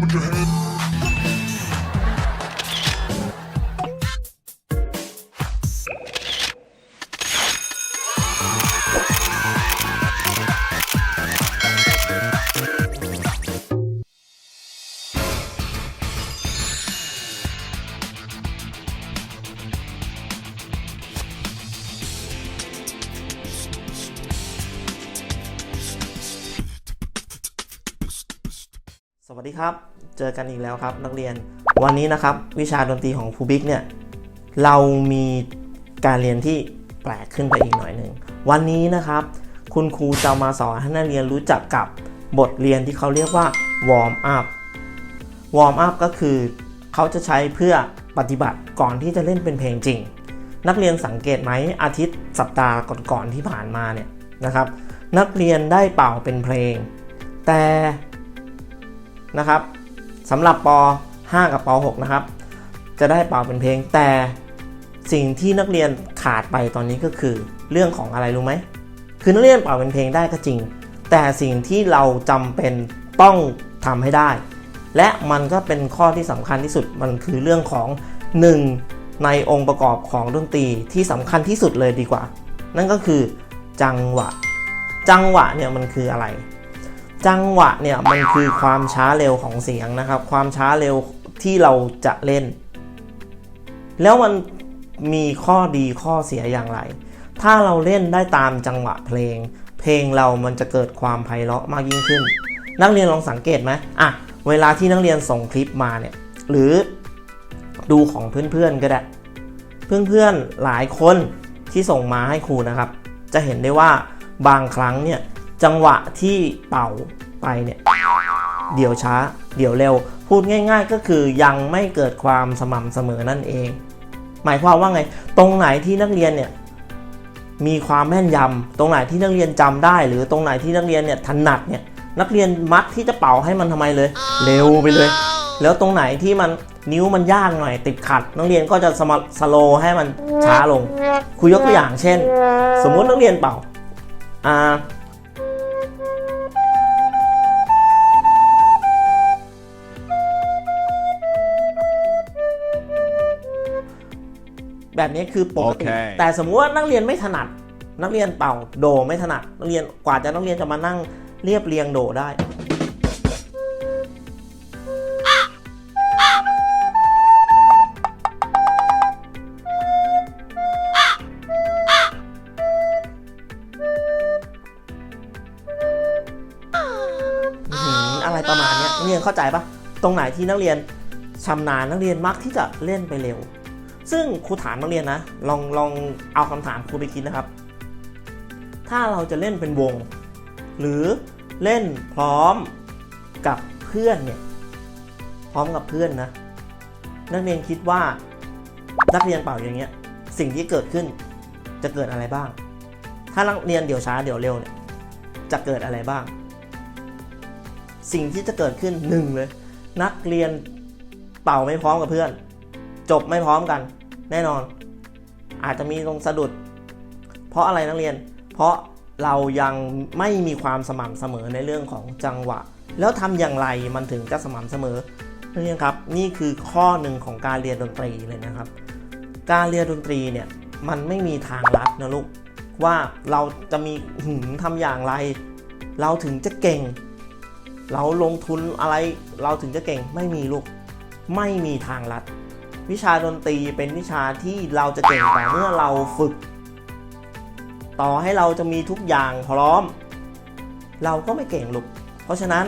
Put your hand. สวัสดีครับ เจอกันอีกแล้วครับ นักเรียนวันนี้นะครับ วิชาดนตรีของครูบิ๊กเนี่ยเรามีการเรียนที่แปลกขึ้นไปอีกหน่อยหนึ่งวันนี้นะครับ คุณครูจะมาสอนให้นักเรียนรู้จักกับบทเรียนที่เขาเรียกว่าวอร์มอัพวอร์มอัพก็คือเขาจะใช้เพื่อปฏิบัติก่อนที่จะเล่นเป็นเพลงจริง นักเรียนสังเกตไหมอาทิตย์สัปดาห์ก่อนๆที่ผ่านมาเนี่ยนะครับ นักเรียนได้เป่าเป็นเพลง แต่นะครับ สำหรับป .5 กับป .6 นะครับ จะได้เป่าเป็นเพลง แต่สิ่งที่นักเรียนขาดไปตอนนี้ก็คือเรื่องของอะไรรู้ไหม คือนักเรียนเป่าเป็นเพลงได้ก็จริง แต่สิ่งที่เราจำเป็นต้องทำให้ได้ และมันก็เป็นข้อที่สำคัญที่สุด มันคือเรื่องของหนึ่งในองค์ประกอบของดนตรีที่สำคัญที่สุดเลยดีกว่า นั่นก็คือจังหวะ จังหวะเนี่ยมันคืออะไร จังหวะเนี่ยมันคือความช้าเร็วของเสียงนะครับ ความช้าเร็วที่เราจะเล่น แล้วมันมีข้อดีข้อเสียอย่างไร ถ้าเราเล่นได้ตามจังหวะเพลง เพลงเรามันจะเกิดความไพเราะมากยิ่งขึ้น นักเรียนลองสังเกตไหมอะเวลาที่นักเรียนส่งคลิปมาเนี่ยหรือดูของเพื่อนๆก็ได้ เพื่อนๆหลายคนที่ส่งมาให้ครูนะครับ จะเห็นได้ว่าบางครั้งเนี่ย จังหวะที่เป่าไปเนี่ยเดี๋ยวช้า เดี๋ยวเร็ว พูดง่าย ๆ ก็คือยังไม่เกิดความสม่ำเสมอนั่นเอง หมายความว่าไง ตรงไหนที่นักเรียนเนี่ยมีความแม่นยำตรงไหนที่นักเรียนจำได้ หรือตรงไหนที่นักเรียนเนี่ยถนัดเนี่ยนักเรียนมักที่จะเป่าให้มันทำไมเลย เร็วไปเลย แล้วตรงไหนที่มันนิ้วมันยากหน่อย ติดขัด นักเรียนก็จะสมสโลว์ให้มันช้าลงครูยกตัวอย่างเช่น สมมุตินักเรียนเป่าอ่า แบบนี้คือปกติโอเคแต่สมมุติว่านักเรียนไม่ถนัด นักเรียนเป่าโดไม่ถนัด นักเรียนกว่าจะนักเรียนจะมานั่งเรียบเรียงโดได้อื้อหืออะไรประมาณเนี้ยนักเรียนเข้าใจปะตรงไหนที่นักเรียนชำนาญนักเรียนมักที่จะเล่นไปเร็ว ซึ่งครูถามนักเรียนนะ ลองลองเอาคำถามครูไปคิดนะครับ ถ้าเราจะเล่นเป็นวง หรือเล่นพร้อมกับเพื่อนเนี่ยพร้อมกับเพื่อนนะ นักเรียนคิดว่านักเรียนเป่าอย่างเงี้ยสิ่งที่เกิดขึ้นจะเกิดอะไรบ้าง ถ้านักเรียนเดี๋ยวช้าเดี๋ยวเร็วเนี่ยจะเกิดอะไรบ้าง สิ่งที่จะเกิดขึ้นหนึ่งเลย นักเรียนเป่าไม่พร้อมกับเพื่อน จบไม่พร้อมกัน แน่นอน อาจจะมีตรงสะดุด เพราะอะไรนักเรียน เพราะเรายังไม่มีความสม่ำเสมอในเรื่องของจังหวะ แล้วทำอย่างไรมันถึงจะสม่ำเสมอนักเรียนครับนี่คือข้อหนึ่งของการเรียนดนตรีเลยนะครับ การเรียนดนตรีเนี่ยมันไม่มีทางลัดนะลูกว่าเราจะมีหืมทำอย่างไร เราถึงจะเก่ง เราลงทุนอะไรเราถึงจะเก่งไม่มีลูกไม่มีทางลัด วิชาดนตรีเป็นวิชาที่เราจะเก่งต่อเมื่อเราฝึก ต่อให้เราจะมีทุกอย่างพร้อม เราก็ไม่เก่งลูกเพราะฉะนั้น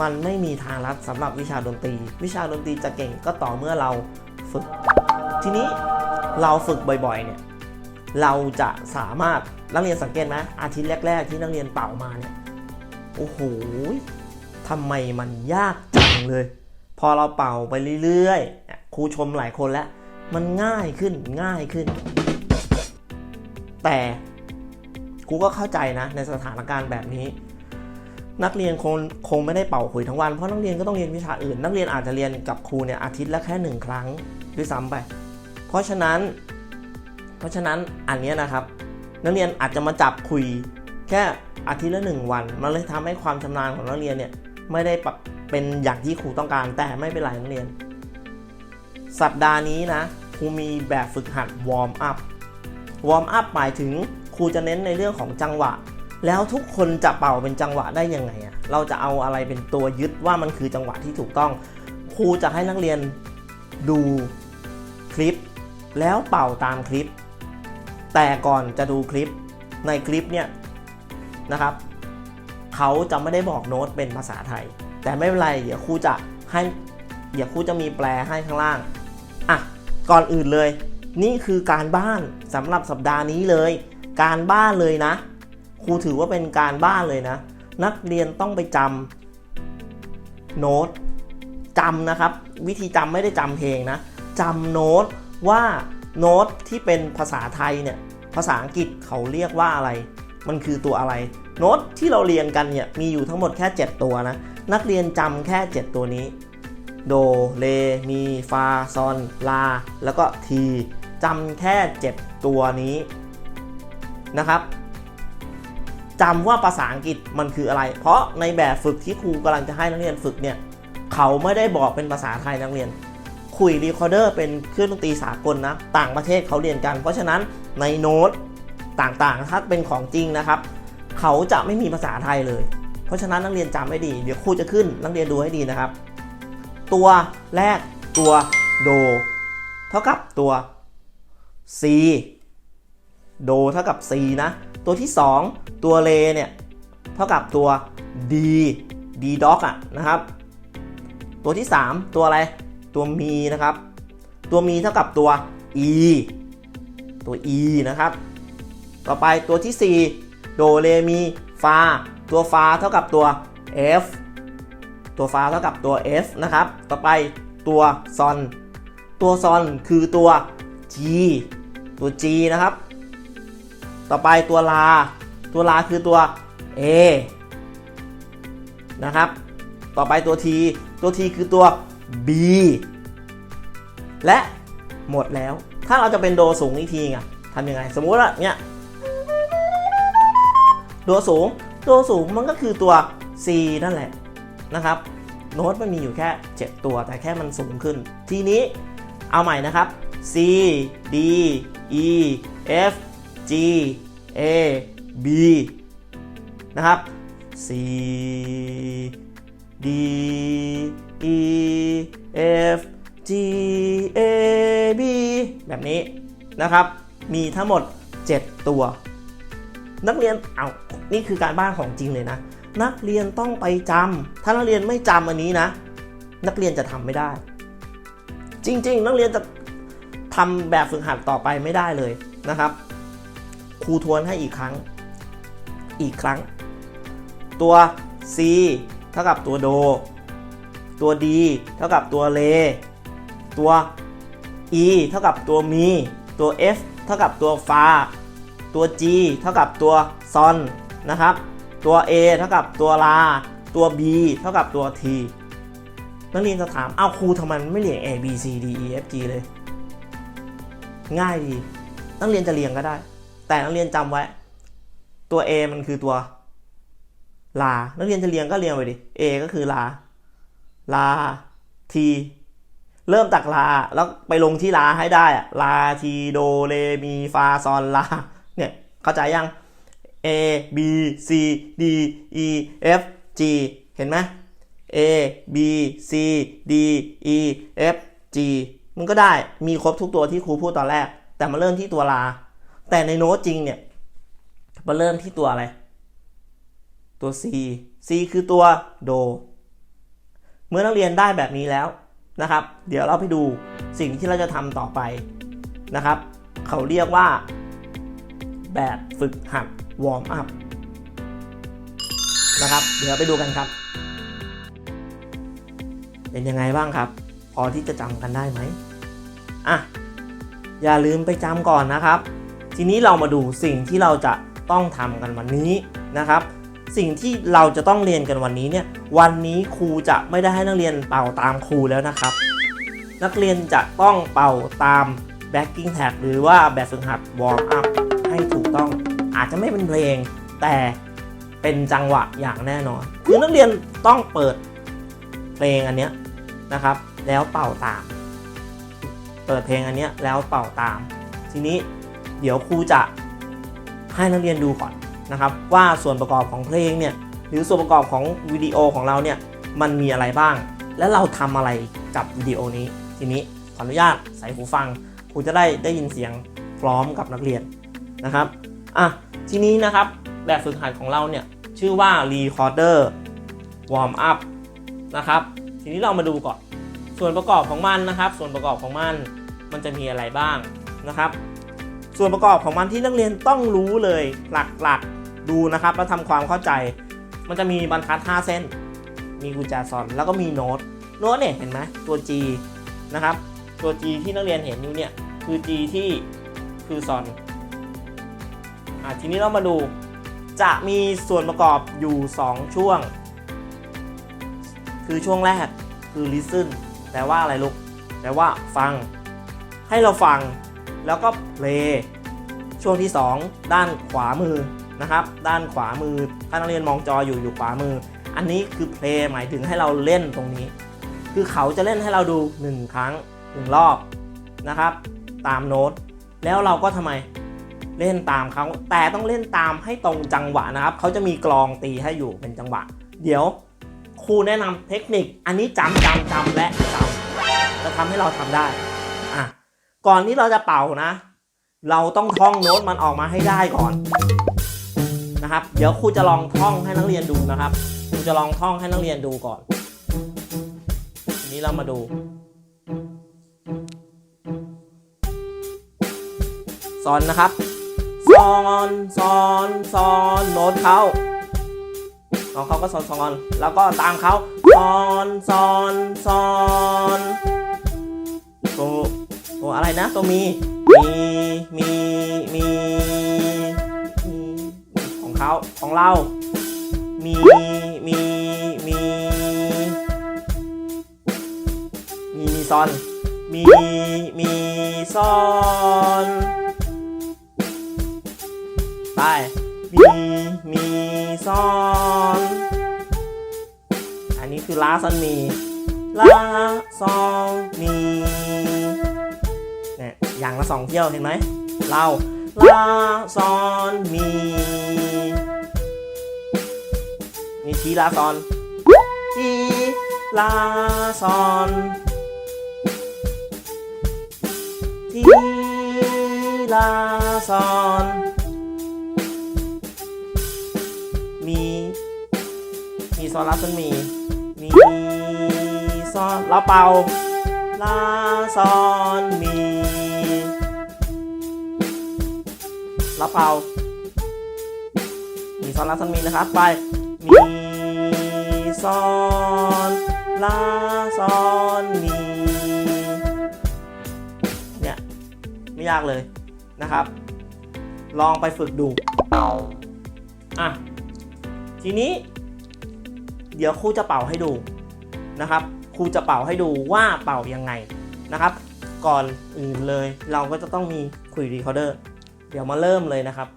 มันไม่มีทางลัดสำหรับวิชาดนตรี วิชาดนตรีจะเก่งก็ต่อเมื่อเราฝึก ทีนี้เราฝึกบ่อยๆเนี่ยเราจะสามารถนักเรียนสังเกตไหมอาทิตย์แรก ๆ ที่นักเรียนเป่ามาเนี่ยโอ้โหทำไมมันยากจังเลย พอเราเป่าไปเรื่อยๆเนี่ย ครูชมหลายคนแล้ว มันง่ายขึ้นง่ายขึ้น แต่ครูก็เข้าใจนะในสถานการณ์แบบนี้ นักเรียนคงคงไม่ได้เป่าขุยทั้งวันเพราะนักเรียนก็ต้องเรียนวิชาอื่น นักเรียนอาจจะเรียนกับครูเนี่ยอาทิตย์ละแค่หนึ่งครั้งด้วยซ้ำไป เพราะฉะนั้น เพราะฉะนั้นอันนี้นะครับ นักเรียนอาจจะมาจับคุยแค่อาทิตย์ละหนึ่งวันมันเลยทำให้ความชำนาญของนักเรียนเนี่ยไม่ได้ปรับเป็นอย่างที่ครูต้องการแต่ไม่เป็นไรนักเรียน สัปดาห์นี้นะครูมีแบบฝึกหัดวอร์มอัพ วอร์มอัพหมายถึงครูจะเน้นในเรื่องของจังหวะ แล้วทุกคนจะเป่าเป็นจังหวะได้ยังไงอะเราจะเอาอะไรเป็นตัวยึดว่ามันคือจังหวะที่ถูกต้อง ครูจะให้นักเรียนดูคลิป แล้วเป่าตามคลิป แต่ก่อนจะดูคลิปในคลิปเนี่ยนะครับเขาจะไม่ได้บอกโน้ตเป็นภาษาไทย แต่ไม่เป็นไร เดี๋ยวครูจะให้เดี๋ยวครูจะมีแปลให้ข้างล่าง อะก่อนอื่นเลย นี่คือการบ้านสำหรับสัปดาห์นี้เลย การบ้านเลยนะ ครูถือว่าเป็นการบ้านเลยนะ นักเรียนต้องไปจำโน้ตจำนะครับ วิธีจำไม่ได้จำเพลงนะจำโน้ตว่าโน้ตที่เป็นภาษาไทยเนี่ยภาษาอังกฤษเขาเรียกว่าอะไร มันคือตัวอะไร โน้ตที่เราเรียนกันเนี่ยมีอยู่ทั้งหมดแค่ 7 ตัวนะ นักเรียนจำแค่ 7 ตัวนี้ โด เร มี ฟา ซอน ลา แล้วก็ทีจำแค่ 7 ตัวนี้นะครับจำว่าภาษาอังกฤษมันคืออะไร เพราะในแบบฝึกที่ครูกำลังจะให้นักเรียนฝึกเนี่ย เขาไม่ได้บอกเป็นภาษาไทยนักเรียน คุยรีคอร์เดอร์เป็นเครื่องดนตรีสากลนะ ต่างประเทศเขาเรียนกัน เพราะฉะนั้นในโน้ตต่างๆ ถ้าเป็นของจริงนะครับ เขาจะไม่มีภาษาไทยเลย เพราะฉะนั้นนักเรียนจำไม่ดี เดี๋ยวครูจะขึ้นนักเรียนดูให้ดีนะครับ ตัวแรกตัวโด เท่ากับตัว C โดเท่ากับ C นะ ตัวที่ 2 ตัวเลเนี่ยเท่ากับตัว D D dog อะนะครับ ตัวที่ 3 ตัวอะไร ตัวมีนะครับ ตัวมีเท่ากับตัว E ตัว E นะครับ ต่อไปตัวที่ 4 โดเรมีฟา ตัวฟาเท่ากับตัว F ตัวฟ้าเท่ากับตัว F นะครับ ต่อไปตัวซอน ตัวซอนคือตัว G ตัว G นะครับ ต่อไปตัวลา ตัวลาคือตัว A นะครับ ต่อไปตัว T ตัว T คือตัว B และหมดแล้ว ถ้าเราจะเป็นโดสูงอีกทีไงทำยังไง สมมุติว่าเนี่ยโดสูงโดสูงมันก็คือตัว C นั่นแหละ นะครับโน้ตมันมีอยู่แค่ 7 ตัว แต่แค่มันสูงขึ้น ทีนี้เอาใหม่นะครับ C D E F G A B นะครับ C D E F G A B แบบนี้นะครับ มีทั้งหมด 7 ตัว นักเรียนเอานี่คือการบ้านของจริงเลยนะ นักเรียนต้องไปจำถ้านักเรียนไม่จำอันนี้นะ นักเรียนจะทำไม่ได้ จริง ๆ นักเรียนจะทำแบบฝึกหัดต่อไปไม่ได้เลยนะครับ ครูทวนให้อีกครั้ง อีกครั้ง ตัว C เท่ากับตัวโด ตัว D เท่ากับตัวเลตัว E เท่ากับตัวมี ตัว F เท่ากับตัวฟาตัว G เท่ากับตัวซอนนะครับ ตัว A เท่ากับตัวลา ตัว B เท่ากับตัว T นักเรียนจะถาม เอาครูทำไมมันไม่เรียง A B C D E F G เลย ง่ายดี นักเรียนจะเรียงก็ได้ แต่นักเรียนจำไว้ ตัว A มันคือตัวลา นักเรียนจะเรียงก็เรียงไปดิ A ก็คือลา ลา T เริ่มจากลา แล้วไปลงที่ลาให้ได้อะลา ที โด เร มี ฟา ซอน ลา เนี่ย เข้าใจยัง A B C D E F G เห็นไหม A B C D E F G มันก็ได้มีครบทุกตัวที่ครูพูดตอนแรก แต่มาเริ่มที่ตัวลา แต่ในโน้ตจริงเนี่ยมาเริ่มที่ตัวอะไร ตัว C C คือตัวโด เมื่อนักเรียนได้แบบนี้แล้วนะครับ เดี๋ยวเราไปดูสิ่งที่เราจะทำต่อไปนะครับ เขาเรียกว่าแบบฝึกหัด วอร์มอัพนะครับ เดี๋ยวไปดูกันครับ เป็นยังไงบ้างครับ พอที่จะจำกันได้ไหมอะอย่าลืมไปจำก่อนนะครับ ทีนี้เรามาดูสิ่งที่เราจะต้องทำกันวันนี้นะครับ สิ่งที่เราจะต้องเรียนกันวันนี้เนี่ย วันนี้ครูจะไม่ได้ให้นักเรียนเป่าตามครูแล้วนะครับ นักเรียนจะต้องเป่าตาม backing tag หรือว่าแบบฝึกหัด warm up ให้ถูกต้อง อาจจะไม่เป็นเพลง แต่เป็นจังหวะอย่างแน่นอน คือนักเรียนต้องเปิดเพลงอันเนี้ยนะครับ แล้วเป่าตาม เปิดเพลงอันเนี้ยแล้วเป่าตาม ทีนี้เดี๋ยวครูจะให้นักเรียนดูก่อนนะครับว่าส่วนประกอบของเพลงเนี่ยหรือส่วนประกอบของวิดีโอของเราเนี่ยมันมีอะไรบ้าง และเราทำอะไรกับวิดีโอนี้ ทีนี้ขออนุญาตใส่หูฟังครูจะได้ได้ยินเสียงพร้อมกับนักเรียนนะครับ อะทีนี้นะครับแบบฝึกหัดของเราเนี่ยชื่อว่า Recorder Warm Up นะครับทีนี้เรามาดูก่อน ส่วนประกอบของมันนะครับ ส่วนประกอบของมันมันจะมีอะไรบ้างนะครับ ส่วนประกอบของมันที่นักเรียนต้องรู้เลยหลักๆดูนะครับแล้วทำความเข้าใจ มันจะมีบรรทัด 5 เส้น มีกุญแจซอนแล้วก็มีโน้ตโน้ตเนี่ยเห็นไหมตัว G นะครับตัว G ที่นักเรียนเห็นอยู่เนี่ยคือ G ที่คือซอน อะทีนี้เรามาดู จะมีส่วนประกอบอยู่ 2 ช่วง คือช่วงแรกคือ listen แปลว่าอะไรลูกแปลว่าฟัง ให้เราฟังแล้วก็ play ช่วงที่ 2 ด้านขวามือนะครับ ด้านขวามือถ้านักเรียนมองจออยู่อยู่ขวามือ อันนี้คือ play หมายถึงให้เราเล่นตรงนี้ คือเขาจะเล่นให้เราดู 1 ครั้ง 1 รอบนะครับ ตามโน้ตแล้วเราก็ทำไม เล่นตามเขาแต่ต้องเล่นตามให้ตรงจังหวะนะครับเขาจะมีกลองตีให้อยู่เป็นจังหวะ เดี๋ยวครูแนะนำเทคนิคอันนี้จำจำจำและจำจะทำให้เราทำได้อะก่อนที่เราจะเป่านะ เราต้องท่องโน้ตมันออกมาให้ได้ก่อนนะครับ เดี๋ยวครูจะลองท่องให้นักเรียนดูนะครับครูจะลองท่องให้นักเรียนดูก่อน นี้เรามาดูซอนนะครับ ซอนซอนซอนโน้ตเขาของเขาก็ซอนซอนแล้วก็ตามเขาซอนซอนซอนตัวตัวอะไรนะตัวมีมีมีมีมีของเขาของเรา มีมีมีมีมีซอนมีมีซอน ไปมีมีซอนอันนี้คือลาซอนมีลาซอนมีเนี่ยอย่างละสองเที่ยวเห็นไหมเราลาซอนมีมีทีลาซอนทีลาซอนทีลาซอน มีซอนลาซอนมี มีซอนลาเปาลาซอนมีลาเปามีซอนลาซอนมีนะครับ ไป มีซอนลาซอนมีเนี่ยไม่ยากเลยนะครับ ลองไปฝึกดูอะทีนี้ เดี๋ยวครูจะเป่าให้ดูนะครับครูจะเป่าให้ดูว่าเป่ายังไงนะครับ ก่อนอื่นเลยเราก็จะต้องมีคุยรีคอร์เดอร์เดี๋ยวมาเริ่มเลยนะครับ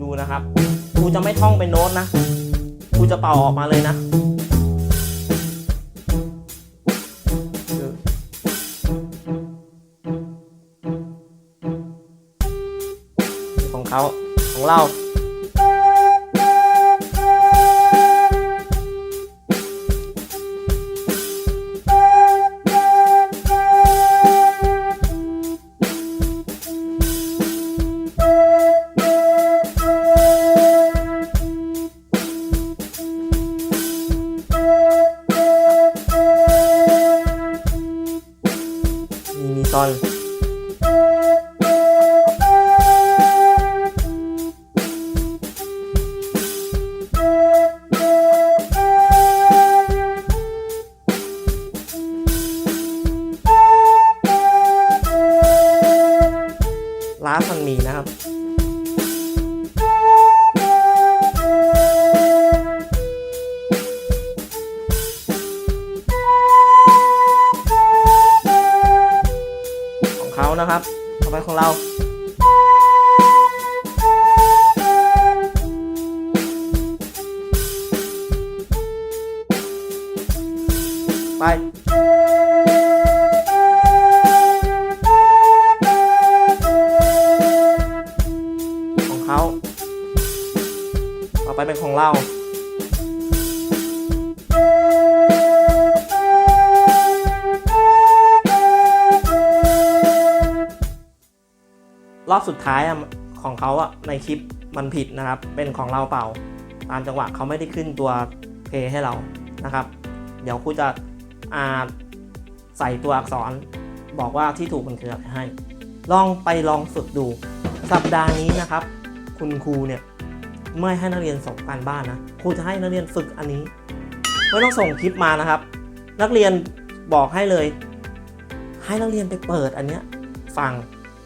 ดูนะครับครูจะไม่ท่องเป็นโน้ตนะครูจะเป่าออกมาเลยนะของเขาของเรา ไปของเขาต่อไปเป็นของเรารอบสุดท้ายอะของเขาอะในคลิปมันผิดนะครับ เป็นของเราเปล่า ตามจังหวะเขาไม่ได้ขึ้นตัวเพย์ให้เรานะครับ เดี๋ยวครูจะ ใส่ตัวอักษรบอกว่าที่ถูกมันคืออะไรให้ ลองไปลองฝึกดู สัปดาห์นี้นะครับ คุณครูเนี่ยไม่ให้นักเรียนส่งการบ้านนะครูจะให้นักเรียนฝึกอันนี้ไม่ต้องส่งคลิปมานะครับ นักเรียนบอกให้เลย ให้นักเรียนไปเปิดอันเนี้ยฟัง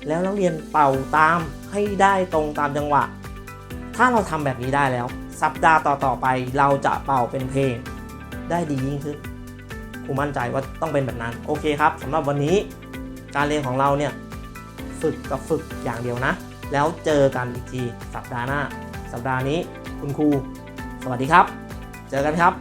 แล้วนักเรียนเป่าตามให้ได้ตรงตามจังหวะ ถ้าเราทำแบบนี้ได้แล้ว สัปดาห์ต่อๆไปเราจะเป่าเป็นเพลง ได้ดียิ่งขึ้น ครูมั่นใจว่าต้องเป็นแบบนั้น โอเคครับสำหรับวันนี้การเรียนของเราเนี่ยฝึกกับฝึกอย่างเดียวนะ แล้วเจอกันอีกทีสัปดาห์หน้า สัปดาห์นี้คุณครู สวัสดีครับ เจอกันครับ